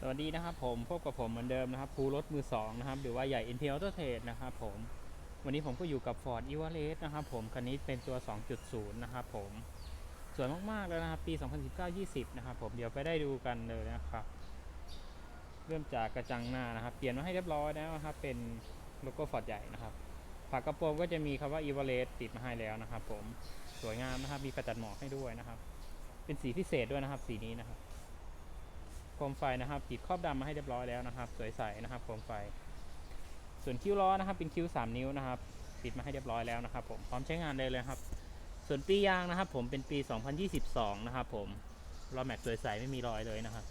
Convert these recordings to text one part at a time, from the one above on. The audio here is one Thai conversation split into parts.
สวัสดีนะครับผมพบกับผมเหมือนเดิมนะครับภูรถมือสองนะครับหรือว่าใหญ่ n t l Auto Trade นะครับผมวันนี้ผมก็อยู่กับ Ford e v a r e s t นะครับผมคันนี้เป็นตัว 2.0 นะครับผมสวยมากๆเลยนะครับปี 2019-20 นะครับผมเดี๋ยวไปได้ดูกันเลยนะครับ เริ่มจากกระจังหน้านะครับ เปลี่ยนมาให้เรียบร้อยแล้วนะครับ เป็นโลโก้ Ford ใหญ่นะครับฝากระโปรงก็จะมีคำว่า e v a r e s t ติดมาให้แล้วนะครับ ผมสวยงามนะครับมีกระจัดหมอกให้ด้วยนะครับ เป็นสีพิเศษด้วยนะครับ สีนี้นะครับ โคมไฟนะครับติดครอบดำมาให้เรียบร้อยแล้วนะครับ สวยใสนะครับโคมไฟ ส่วนคิ้วล้อนะครับ เป็นคิ้ว 3 นิ้วนะครับติดมาให้เรียบร้อยแล้วนะครับ ผมพร้อมใช้งานได้เลยครับ ส่วนปียางนะครับ ผมเป็นปี 2022 นะครับ ผมล้อแม็กสวยใสไม่มีรอยเลยนะครับ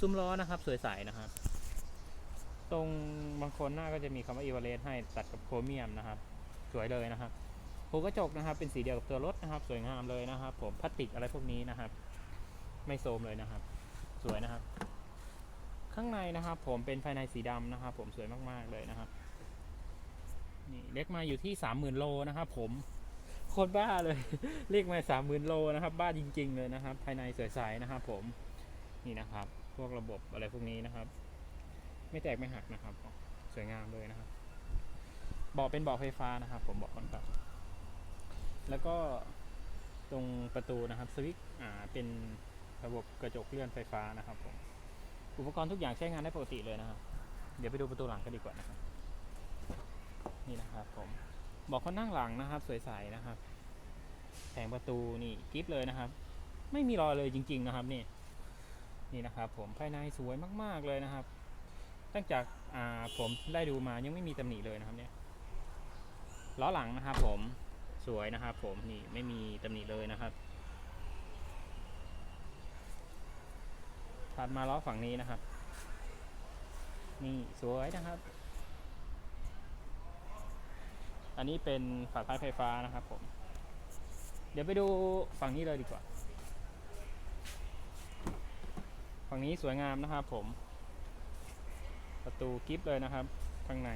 ซุ้มล้อนะครับสวยใสนะครับ ตรงบางคนหน้าก็จะมีคำว่า e v a r e s t ให้ตัดกับโครเมียมนะครับ สวยเลยนะครับหูกระจกนะครับ เป็นสีเดียวกับตัวรถนะครับ สวยงามเลยนะครับ ผมพลาสติกอะไรพวกนี้นะครับ ไม่โทรมเลยนะครับ สวยนะครับ ข้างในนะครับ ผมเป็นภายในสีดำนะครับ ผมสวยมากๆเลยนะครับนี่เล็กมาอยู่ที่สามหมื่นโลนะครับ ผมโคตรบ้าเลย เรียกมาสามหมื่นโลนะครับ บ้าจริง ๆ เลยนะครับ ภายในสวยใสนะครับ ผมนี่นะครับ พวกระบบอะไรพวกนี้นะครับ ไม่แตกไม่หักนะครับ สวยงามเลยนะครับเบาะเป็นเบาะไฟฟ้านะครับ ผมบอกก่อนครับ แล้วก็ตรงประตูนะครับสวิตช์อ่าเป็น ระบบกระจกเลื่อนไฟฟ้านะครับผมอุปกรณ์ทุกอย่างใช้งานได้ปกติเลยนะครับ เดี๋ยวไปดูประตูหลังกันดีกว่านะครับ นี่นะครับผมบอกคนนั่งหลังนะครับ สวยใสนะครับแผงประตูนี่กิฟเลยนะครับ ไม่มีรอยเลยจริง ๆนะครับนี่นี่นะครับ ผมภายในสวยมาก ๆเลยนะครับ ตั้งจากอ่าผมได้ดูมายังไม่มีตำหนิเลยนะครับ เนี่ยล้อหลังนะครับ ผมสวยนะครับ ผมนี่ไม่มีตำหนิเลยนะครับัดมาล้อฝั่งนี้นะครับ นี่สวยนะครับ อันนี้เป็นฝาท้ายไฟฟ้านะครับผม เดี๋ยวไปดูฝั่งนี้เลยดีกว่า ฝั่งนี้สวยงามนะครับผม ประตูกิฟเลยนะครับ ข้างใน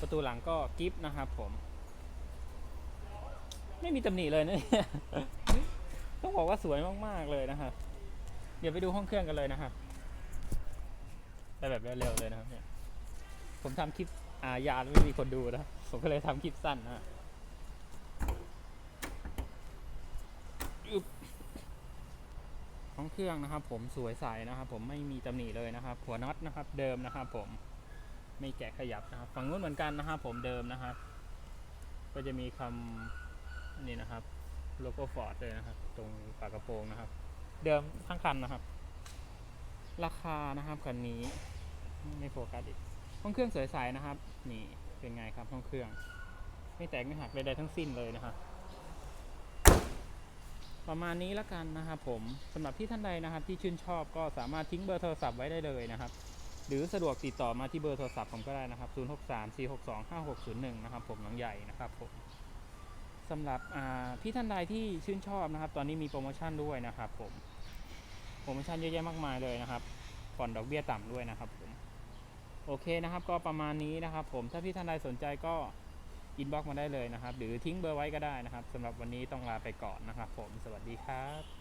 ประตูหลังก็กิฟนะครับผม ไม่มีตำหนิเลยนะเนี่ย ต้องบอกว่าสวยมากๆเลยนะครับเดี๋ยวไปดูห้องเครื่องกันเลยนะครับไปแบบเร็วๆเลยนะครับเนี่ยผมทำคลิปอายาวไม่มีคนดูนะ ผมก็เลยทำคลิปสั้นนะห้องเครื่องนะครับ ผมสวยใสนะครับ ผมไม่มีตำหนิเลยนะครับ หัวน็อตนะครับ เดิมนะครับ ผมไม่แกะขยับนะครับฝั่งนู้นเหมือนกันนะครับ ผมเดิมนะครับ ก็จะมีคำนี่นะครับ โลโก้ฟอร์ดเลยนะครับ ตรงฝากระโปรงนะครับ เดิมทั้งคันนะครับ ราคานะครับคันนี้ไม่โฟกัสอีกห้องเครื่องสวยใสนะครับ นี่เป็นไงครับห้องเครื่อง ไม่แตกไม่หักใดๆทั้งสิ้นเลยนะครับประมาณนี้ล้วกันนะครับผมสำหรับที่ท่านใดนะครับ ที่ชื่นชอบก็สามารถทิ้งเบอร์โทรศัพท์ไว้ได้เลยนะครับ หรือสะดวกติดต่อมาที่เบอร์โทรศัพท์ผมก็ได้นะครับ 0634625601 นะครับผมน้องใหญ่นะครับผม สำหรับพี่ท่านใดที่ชื่นชอบนะครับ ตอนนี้มีโปรโมชั่นด้วยนะครับผมโปรโมชั่นเยอะแยะมากมายเลยนะครับผ่อนดอกเบี้ยต่ำด้วยนะครับผมโอเคนะครับ ก็ประมาณนี้นะครับ ผมถ้าพี่ท่านใดสนใจก็อินบ็อกมาได้เลยนะครับ หรือทิ้งเบอร์ไว้ก็ได้นะครับสำหรับวันนี้ต้องลาไปก่อนนะครับ ผมสวัสดีครับ